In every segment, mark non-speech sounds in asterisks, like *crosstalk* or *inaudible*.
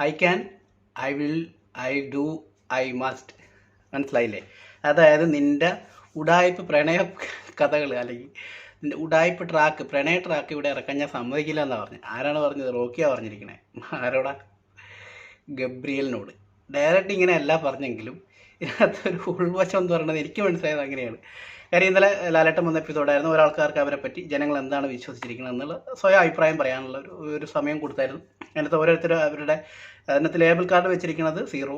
I can I will I do I must മനസ്സിലായില്ലേ? അതായത് നിന്റെ ഉടായ്പ പ്രണയ കഥകൾ അല്ലെങ്കിൽ നിന്റെ ഉടായ്പ ട്രാക്ക് പ്രണയ ട്രാക്ക് ഇവിടെ ഇറക്കാൻ ഞാൻ സമ്മതിക്കില്ല എന്നാണ് പറഞ്ഞത് ആരാണ് പറഞ്ഞത്? റോക്കിയാണ് പറഞ്ഞിരിക്കണേ. ആരോടാ? ഗബ്രിയലിനോട്. ഡയറക്റ്റ് ഇങ്ങനെ അല്ല പറഞ്ഞെങ്കിലും ഇതിനകത്തൊരു ഉൾവശം എന്ന് പറയുന്നത് എനിക്ക് മനസ്സിലായത് അങ്ങനെയാണ്. കാര്യം ഇന്നലെ ലാലേട്ടൻ വന്ന എപ്പിസോഡായിരുന്നു ഒരാൾക്കാർക്ക് അവരെ പറ്റി ജനങ്ങൾ എന്താണ് വിശ്വസിച്ചിരിക്കുന്നത് എന്നുള്ള സ്വയം അഭിപ്രായം പറയാനുള്ള ഒരു ഒരു സമയം കൊടുത്തായിരുന്നു. അതിനകത്ത് ഓരോരുത്തരും അവരുടെ അതിനകത്ത് ലേബൽ കാർഡ് വെച്ചിരിക്കുന്നത് സീറോ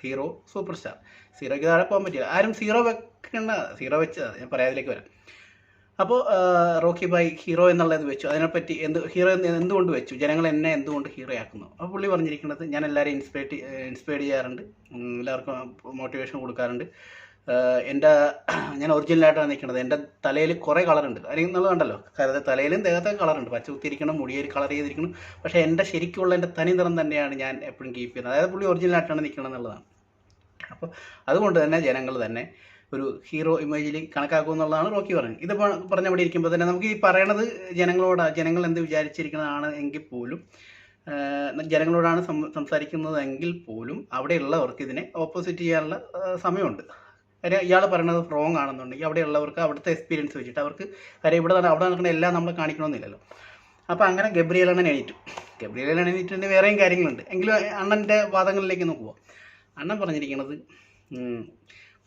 ഹീറോ സൂപ്പർ സ്റ്റാർ സീറോയ്ക്ക് താഴെ പോകാൻ പറ്റില്ല. ആരും സീറോ വെക്കണ്ട സീറോ വെച്ച് ഞാൻ പറയാതിലേക്ക് വരാം. അപ്പോൾ റോക്കി ബായ് ഹീറോ എന്നുള്ളത് വെച്ചു. അതിനെപ്പറ്റി എന്ത് ഹീറോ എന്തുകൊണ്ട് വെച്ചു? ജനങ്ങൾ എന്നെ എന്തുകൊണ്ട് ഹീറോ ആക്കുന്നു? അപ്പോൾ പുള്ളി പറഞ്ഞിരിക്കുന്നത് ഞാൻ എല്ലാവരെയും ഇൻസ്പയർ ഇൻസ്പയർ ചെയ്യാറുണ്ട്. എല്ലാവർക്കും മോട്ടിവേഷൻ കൊടുക്കാറുണ്ട്. എന്റെ *clears throat* ഞാൻ ഒറിജിനലായിട്ടാണ് നിൽക്കുന്നത്. എന്റെ തലയിൽ കുറേ കളറുണ്ട്. അല്ലെങ്കിൽ എന്നുള്ളത് കണ്ടല്ലോ. കാരണം തലയിലും ദേഹത്തൊക്കെ കളറുണ്ട്. പച്ച കുത്തിയിരിക്കണം മുടിയൊരു കളർ ചെയ്തിരിക്കണം. പക്ഷേ എന്റെ ശരിക്കുള്ള എന്റെ തനി നിറം തന്നെയാണ് ഞാൻ എപ്പോഴും കീപ്പ് ചെയ്യുന്നത്. അതായത് പുള്ളി ഒറിജിനലായിട്ടാണ് നിൽക്കണം എന്നുള്ളതാണ്. അപ്പോൾ അതുകൊണ്ട് തന്നെ ജനങ്ങൾ തന്നെ ഒരു ഹീറോ ഇമേജിൽ കണക്കാക്കും എന്നുള്ളതാണ് റോക്കി പറഞ്ഞത് ഇത് പറഞ്ഞ പറഞ്ഞവിടെ ഇരിക്കുമ്പോൾ തന്നെ നമുക്ക് ഈ പറയണത് ജനങ്ങളോട് ജനങ്ങൾ എന്ത് വിചാരിച്ചിരിക്കുന്നതാണ് എങ്കിൽ പോലും ജനങ്ങളോടാണ് സംസാരിക്കുന്നതെങ്കിൽ പോലും അവിടെയുള്ളവർക്ക് ഇതിനെ ഓപ്പോസിറ്റ് ചെയ്യാനുള്ള സമയമുണ്ട്. കാര്യം ഇയാൾ പറയുന്നത് റോങ് ആണെന്നുണ്ടെങ്കിൽ അവിടെയുള്ളവർക്ക് അവിടുത്തെ എക്സ്പീരിയൻസ് വെച്ചിട്ട് അവർക്ക് കാര്യം ഇവിടെ അവിടെ നടക്കുന്ന എല്ലാം നമ്മൾ കാണിക്കണമെന്നില്ലല്ലോ. അപ്പോൾ അങ്ങനെ ഗബ്രിയേൽ അണ്ണൻ എണീറ്റു. അണ്ണൻ എണീറ്റിന്റെ വേറെയും കാര്യങ്ങളുണ്ട്. എങ്കിലും അണ്ണന്റെ വാദങ്ങളിലേക്ക് നോക്കുക അണ്ണൻ പറഞ്ഞിരിക്കുന്നത്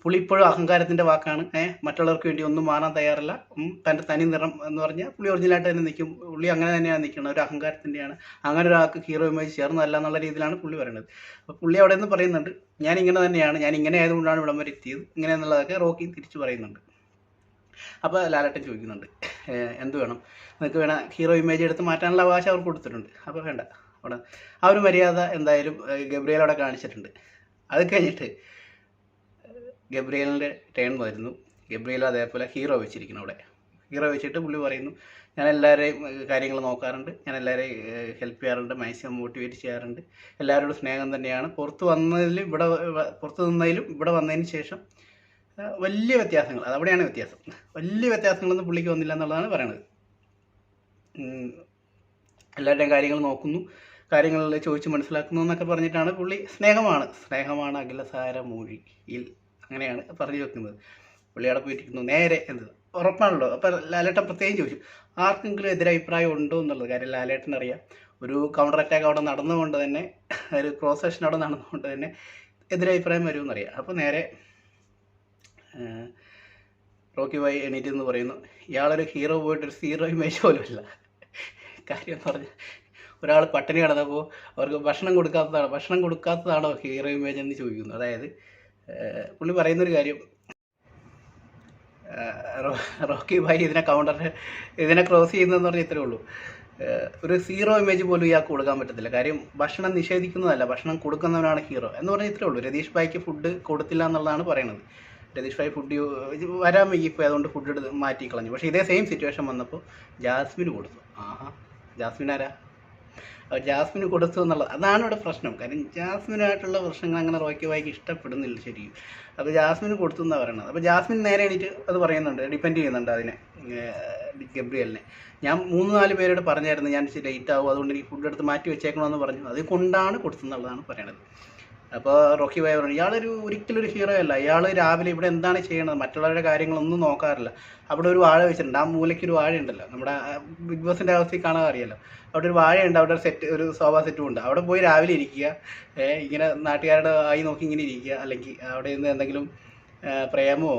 പുള്ളി ഇപ്പോഴും വാക്കാണ്. ഏഹ് മറ്റുള്ളവർക്ക് വേണ്ടി ഒന്നും മാറാൻ തയ്യാറല്ല. തന്റെ തനി നിറം എന്ന് പറഞ്ഞാൽ പുള്ളി ഒറിജിനലായിട്ട് തന്നെ നിൽക്കും. പുള്ളി അങ്ങനെ തന്നെയാണ് നിൽക്കുന്നത് ഒരു അഹങ്കാരത്തിന്റെയാണ്. അങ്ങനെ ഒരാൾക്ക് ഹീറോ ഇമേജ് ചേർന്നതല്ല എന്നുള്ള രീതിയിലാണ് പുള്ളി പറയുന്നത് അപ്പോൾ പുള്ളി അവിടെ നിന്ന് പറയുന്നുണ്ട് ഞാൻ ഇങ്ങനെ തന്നെയാണ്. ഞാൻ ഇങ്ങനെ ആയതുകൊണ്ടാണ് ഇവിടം വരെ എത്തിയത്. ഇങ്ങനെ എന്നുള്ളതൊക്കെ റോക്കി തിരിച്ചു പറയുന്നുണ്ട്. അപ്പോൾ ലാലട്ടൻ ചോദിക്കുന്നുണ്ട് എന്ത് വേണം? നിങ്ങൾക്ക് വേണം ഹീറോ ഇമേജ് എടുത്ത് മാറ്റാനുള്ള അവകാശം അവർക്ക് കൊടുത്തിട്ടുണ്ട്. അപ്പോൾ വേണ്ട. അവിടെ ആ ഒരു മര്യാദ എന്തായാലും ഗബ്രിയേൽ അവിടെ കാണിച്ചിട്ടുണ്ട്. അത് കഴിഞ്ഞിട്ട് ഗബ്രിയലിന്റെ ടേൺ വരുന്നു. ഗബ്രിയൽ അതേപോലെ ഹീറോ വെച്ചിരിക്കുന്നു അവിടെ. ഹീറോ വെച്ചിട്ട് പുള്ളി പറയുന്നു ഞാൻ എല്ലാവരെയും കാര്യങ്ങൾ നോക്കാറുണ്ട്. ഞാൻ എല്ലാവരെയും ഹെൽപ്പ് ചെയ്യാറുണ്ട്. മാക്സിമം മോട്ടിവേറ്റ് ചെയ്യാറുണ്ട്. എല്ലാവരോടും സ്നേഹം തന്നെയാണ്. പുറത്ത് വന്നതിലും ഇവിടെ പുറത്ത് നിന്നതിലും ഇവിടെ വന്നതിന് ശേഷം വലിയ വ്യത്യാസങ്ങൾ. അതവിടെയാണ് വ്യത്യാസം. വലിയ വ്യത്യാസങ്ങളൊന്നും പുള്ളിക്ക് വന്നില്ല എന്നുള്ളതാണ് പറയണത്. എല്ലാവരുടെയും കാര്യങ്ങൾ നോക്കുന്നു. കാര്യങ്ങളിൽ ചോദിച്ച് മനസ്സിലാക്കുന്നു എന്നൊക്കെ പറഞ്ഞിട്ടാണ് പുള്ളി സ്നേഹമാണ്. സ്നേഹമാണ് അഖിലസാര മൊഴിയിൽ അങ്ങനെയാണ് പറഞ്ഞു വെക്കുന്നത്. പുള്ളി അവിടെ പോയിട്ടിരിക്കുന്നു. നേരെ എന്ന് ഉറപ്പാണല്ലോ. അപ്പം ലാലേട്ടൻ പ്രത്യേകം ചോദിച്ചു. ആർക്കെങ്കിലും എതിരഭിപ്രായം ഉണ്ടോ എന്നുള്ളത്? കാര്യം ലാലേട്ടൻ അറിയാം. ഒരു കൗണ്ടർ അറ്റാക്ക് അവിടെ നടന്നുകൊണ്ട് തന്നെ ഒരു ക്രോസ് സെഷൻ അവിടെ നടന്നുകൊണ്ട് തന്നെ എതിരഭിപ്രായം വരുമെന്നറിയാം. അപ്പോൾ നേരെ റോക്കി വൈ എണീറ്റ് എന്ന് പറയുന്നു ഇയാളൊരു ഹീറോ പോയിട്ട് ഒരു സീറോ ഇമേജ് പോലുമല്ല കാര്യം എന്ന് പറഞ്ഞാൽ ഒരാൾ പട്ടിണി കിടന്നപ്പോൾ അവർക്ക് ഭക്ഷണം കൊടുക്കാത്തതാണ്? ഭക്ഷണം കൊടുക്കാത്തതാണോ ഹീറോ ഇമേജ് എന്ന് ചോദിക്കുന്നു. അതായത് പുള്ളി പറയുന്നൊരു കാര്യം. റോക്കി ഭായി ഇതിനെ കൗണ്ടർ ഇതിനെ ക്രോസ് ചെയ്യുന്നതെന്ന് പറഞ്ഞാൽ ഇത്രേ ഉള്ളൂ. ഒരു സീറോ ഇമേജ് പോലും ഇയാൾക്ക് കൊടുക്കാൻ പറ്റത്തില്ല. കാര്യം ഭക്ഷണം നിഷേധിക്കുന്നതല്ല. ഭക്ഷണം കൊടുക്കുന്നവനാണ് ഹീറോ എന്ന് പറഞ്ഞാൽ ഇത്രേ ഉള്ളൂ. രതീഷ് ഭായിക്ക് ഫുഡ് കൊടുത്തില്ല എന്നുള്ളതാണ് പറയുന്നത് രതീഷ് ഭായി ഫുഡ് വരാൻ വൈകിപ്പോയി. അതുകൊണ്ട് ഫുഡ് എടുത്ത് മാറ്റി കളഞ്ഞു പക്ഷേ ഇതേ സെയിം സിറ്റുവേഷൻ വന്നപ്പോൾ ജാസ്മിന് കൊടുത്തു. ആഹാ. ജാസ്മിൻ ആരാ? ജാസ്മിന് കൊടുത്തു എന്നുള്ളത് അതാണ് ഇവിടെ പ്രശ്നം. കാര്യം ജാസ്മിനായിട്ടുള്ള പ്രശ്നങ്ങൾ അങ്ങനെ റോക്കി വായിക്ക് ഇഷ്ടപ്പെടുന്നില്ല ശരിക്കും. അപ്പോൾ ജാസ്മിന് കൊടുത്തു എന്നാണ് പറയുന്നത് അപ്പോൾ ജാസ്മിൻ നേരെ എണീറ്റ് അത് പറയുന്നുണ്ട് ഡിപ്പെൻഡ് ചെയ്യുന്നുണ്ട് അതിനെ ഗബ്രിയലിനെ. ഞാൻ മൂന്ന് നാല് പേരോട് പറഞ്ഞായിരുന്നു ഞാൻ ലേറ്റ് ആവും അതുകൊണ്ട് എനിക്ക് ഫുഡ് എടുത്ത് മാറ്റി വെച്ചേക്കണമെന്ന് പറഞ്ഞു. അത് കൊണ്ടാണ് കൊടുത്തെന്നുള്ളതാണ് പറയണത്. അപ്പോൾ റോക്കി ഭായി പറഞ്ഞു ഇയാളൊരു ഒരിക്കലും ഒരു ഹീറോ അല്ല. ഇയാൾ രാവിലെ ഇവിടെ എന്താണ് ചെയ്യണത്? മറ്റുള്ളവരുടെ കാര്യങ്ങളൊന്നും നോക്കാറില്ല. അവിടെ ഒരു വാഴ വെച്ചിട്ടുണ്ട്. ആ മൂലയ്ക്ക് ഒരു വാഴ ഉണ്ടല്ലോ നമ്മുടെ ബിഗ് ബോസിന്റെ അവസ്ഥയിൽ കാണാൻ അറിയാലോ. അവിടെ ഒരു വാഴയുണ്ട്. അവിടെ ഒരു സെറ്റ് ഒരു സോഫ സെറ്റും ഉണ്ട്. അവിടെ പോയി രാവിലെ ഇരിക്കുക. ഇങ്ങനെ നാട്ടുകാരുടെ ആയി നോക്കി ഇങ്ങനെ ഇരിക്കുക. അല്ലെങ്കിൽ അവിടെ നിന്ന് എന്തെങ്കിലും പ്രേമമോ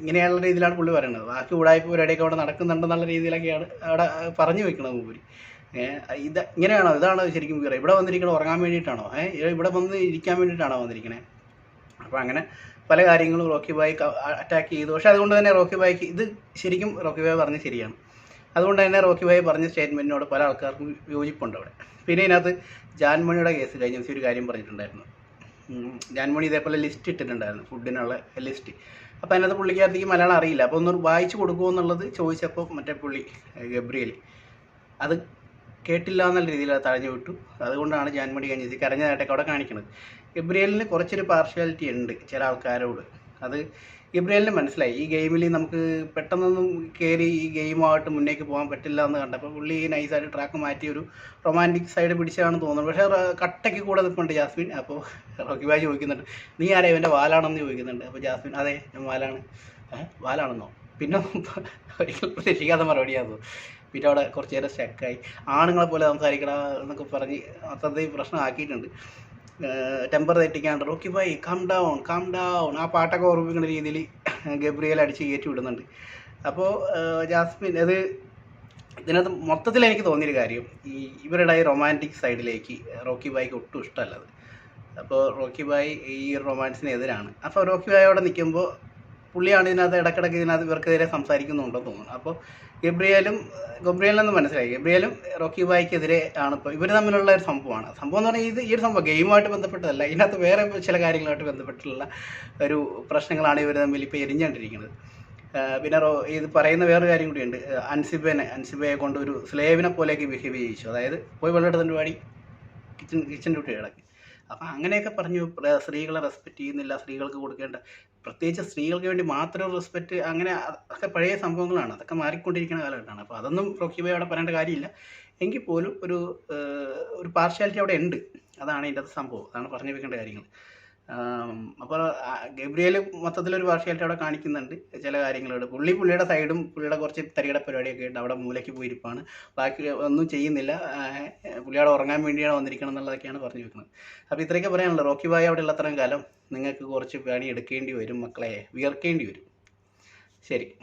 ഇങ്ങനെയുള്ള രീതിയിലാണ് പുള്ളി പറയുന്നത്. ബാക്കി ഉടായ്പ പരിപാടിയൊക്കെ അവിടെ നടക്കുന്നുണ്ടെന്നുള്ള രീതിയിലൊക്കെയാണ് അവിടെ പറഞ്ഞു വെക്കണത് മൂപ്പര്. ഇത് ഇങ്ങനെയാണോ? ഇതാണോ ശരിക്കും ഹീറോ ഇവിടെ വന്നിരിക്കണോ ഉറങ്ങാൻ വേണ്ടിയിട്ടാണോ? ഏഹ് ഇവിടെ വന്ന് ഇരിക്കാൻ വേണ്ടിയിട്ടാണോ വന്നിരിക്കണേ? അപ്പോൾ അങ്ങനെ പല കാര്യങ്ങളും റോക്കി ബായ് അറ്റാക്ക് ചെയ്തു. പക്ഷേ അതുകൊണ്ട് തന്നെ റോക്കി ബായ്ക്ക് ഇത് ശരിക്കും റോക്കി ബായ് പറഞ്ഞ് ശരിയാണ്. അതുകൊണ്ട് തന്നെ റോക്കി ബായ് പറഞ്ഞ സ്റ്റേറ്റ്മെന്റിനോട് പല ആൾക്കാർക്കും യോജിപ്പുണ്ട് അവിടെ. പിന്നെ ഇതിനകത്ത് ജാൻമണിയുടെ കേസ് കഴിഞ്ഞ ദിവസം ഒരു കാര്യം പറഞ്ഞിട്ടുണ്ടായിരുന്നു. ജാൻമണി ഇതേപോലെ ലിസ്റ്റ് ഇട്ടിട്ടുണ്ടായിരുന്നു. ഫുഡിനുള്ള ലിസ്റ്റ് അപ്പോൾ അതിനകത്ത് പുള്ളിക്കാരത്തേക്ക് മലയാളം അറിയില്ല. അപ്പോൾ ഒന്ന് വായിച്ചു കൊടുക്കുമോ എന്നുള്ളത് ചോദിച്ചപ്പോൾ മറ്റേ പുള്ളി ഗബ്രിയേൽ അത് കേട്ടില്ല എന്നുള്ള രീതിയിൽ അത് തഴഞ്ഞു വിട്ടു. അതുകൊണ്ടാണ് ജാൻമണി കഴിഞ്ഞത്. കരഞ്ഞതായിട്ടൊക്കെ അവിടെ കാണിക്കുന്നത് ഗബ്രിയലിന് കുറച്ചൊരു പാർഷ്യാലിറ്റി ഉണ്ട് ചില ആൾക്കാരോട്. അത് ഗബ്രിയലിന് മനസ്സിലായി. ഈ ഗെയിമിൽ നമുക്ക് പെട്ടെന്നൊന്നും കയറി ഈ ഗെയിമായിട്ട് മുന്നേക്ക് പോകാൻ പറ്റില്ല എന്ന് കണ്ടപ്പോൾ പുള്ളി നൈസായിട്ട് ട്രാക്ക് മാറ്റി ഒരു റൊമാന്റിക് സൈഡ് പിടിച്ചാണ് തോന്നുന്നത് പക്ഷേ കട്ടയ്ക്ക് കൂടെ നിൽപ്പുണ്ട് ജാസ്മിൻ. അപ്പോൾ റോക്കി ബായ് ചോദിക്കുന്നുണ്ട് നീ ആരാ? ഇവന്റെ വാലാണെന്ന് ചോദിക്കുന്നുണ്ട്. അപ്പോൾ ജാസ്മിൻ അതെ ഞാൻ വാലാണ്. വാലാണെന്നോ? പിന്നെ ഒരിക്കലും പ്രതീക്ഷിക്കാത്ത മറുപടിയായിരുന്നു പിന്നെ അവിടെ കുറച്ച് നേരം സ്റ്റക്കായി ആണുങ്ങളെ പോലെ സംസാരിക്കണ എന്നൊക്കെ പറഞ്ഞ് മൊത്തത്തിൽ പ്രശ്നമാക്കിയിട്ടുണ്ട്. Temper തെറ്റിക്കാണ്ട് rocky by calm down calm down ആ പാട്ടൊക്കെ ഓർമ്മിക്കുന്ന രീതിയിൽ ഗബ്രിയൽ അടിച്ച് കയറ്റി വിടുന്നുണ്ട്. അപ്പോൾ ജാസ്മിൻ അത് ഇതിനകത്ത് മൊത്തത്തിൽ എനിക്ക് തോന്നിയൊരു കാര്യം ഈ ഇവരുടെ ഈ റൊമാന്റിക് സൈഡിലേക്ക് റോക്കി ബായിക്ക് ഒട്ടും ഇഷ്ടമല്ലത് അപ്പോൾ റോക്കി ബായ് ഈ റൊമാൻസിന് എതിരാണ്. അപ്പോൾ റോക്കി ബായ് അവിടെ നിൽക്കുമ്പോൾ പുള്ളിയാണ് ഇതിനകത്ത് ഇടക്കിടക്ക് ഇതിനകത്ത് ഇവർക്കെതിരെ സംസാരിക്കുന്നുണ്ടെന്ന് തോന്നുന്നു. അപ്പോൾ ഗബ്രിയലും ഗബ്രിയലെന്ന് മനസ്സിലായി. ഗബ്രിയലും റോക്കി ബായിക്കെതിരെ ആണ് ഇപ്പോൾ ഇവർ തമ്മിലുള്ള ഒരു സംഭവമാണ്. സംഭവം എന്ന് പറഞ്ഞാൽ ഇത് ഈ ഒരു സംഭവം ഗെയിമുമായിട്ട് ബന്ധപ്പെട്ടതല്ല. ഇതിനകത്ത് വേറെ ചില കാര്യങ്ങളുമായിട്ട് ബന്ധപ്പെട്ടുള്ള ഒരു പ്രശ്നങ്ങളാണ് ഇവർ തമ്മിൽ ഇപ്പോൾ എരിഞ്ഞുകൊണ്ടിരിക്കുന്നത്. പിന്നെ റോ ഇത് പറയുന്ന വേറൊരു കാര്യം കൂടിയുണ്ട്. അൻസിബേനെ അൻസിബയെ കൊണ്ട് ഒരു സ്ലേവിനെ പോലെയൊക്കെ ബിഹേവ് ചെയ്യിച്ചു. അതായത് പോയി വെള്ളം എടുത്തിട്ട് പാടി കിച്ചൺ കിച്ചൺ ഡ്യൂട്ടി കിടക്കി. അപ്പം അങ്ങനെയൊക്കെ പറഞ്ഞു. സ്ത്രീകളെ റെസ്പെക്റ്റ് ചെയ്യുന്നില്ല സ്ത്രീകൾക്ക് കൊടുക്കേണ്ട. പ്രത്യേകിച്ച് സ്ത്രീകൾക്ക് വേണ്ടി മാത്രം റെസ്പെക്റ്റ് അങ്ങനെ ഒക്കെ പഴയ സംഭവങ്ങളാണ്. അതൊക്കെ മാറിക്കൊണ്ടിരിക്കുന്ന കാലഘട്ടമാണ്. അപ്പോൾ അതൊന്നും റോക്കിബോയ് അവിടെ പറയേണ്ട കാര്യമില്ല. എങ്കിൽ പോലും ഒരു ഒരു പാർഷ്യാലിറ്റി അവിടെ ഉണ്ട്. അതാണ് ഇതിന്റെ സംഭവം. അതാണ് പറഞ്ഞു വെക്കേണ്ട കാര്യങ്ങൾ. അപ്പോൾ ഗബ്രിയേൽ മൊത്തത്തിലൊരു പാർഷ്യാലിറ്റി അവിടെ കാണിക്കുന്നുണ്ട് ചില കാര്യങ്ങളോട്. പുള്ളി പുള്ളിയുടെ സൈഡും പുള്ളിയുടെ കുറച്ച് തരികട പരിപാടിയൊക്കെ ഉണ്ട് അവിടെ മൂലയ്ക്ക് പോയിരിപ്പാണ്. ബാക്കി ഒന്നും ചെയ്യുന്നില്ല. ആ, പുള്ളി അവിടെ ഉറങ്ങാൻ വേണ്ടിയാണ് വന്നിരിക്കണം എന്നുള്ളതൊക്കെയാണ് പറഞ്ഞു വെക്കുന്നത്. അപ്പോൾ ഇത്രയൊക്കെ പറയാനുള്ളത് റോക്കി ബായ് അവിടെ ഉള്ള അത്രയും കാലം നിങ്ങൾക്ക് കുറച്ച് പണി എടുക്കേണ്ടി വരും മക്കളെ. വിയർക്കേണ്ടി വരും. ശരി.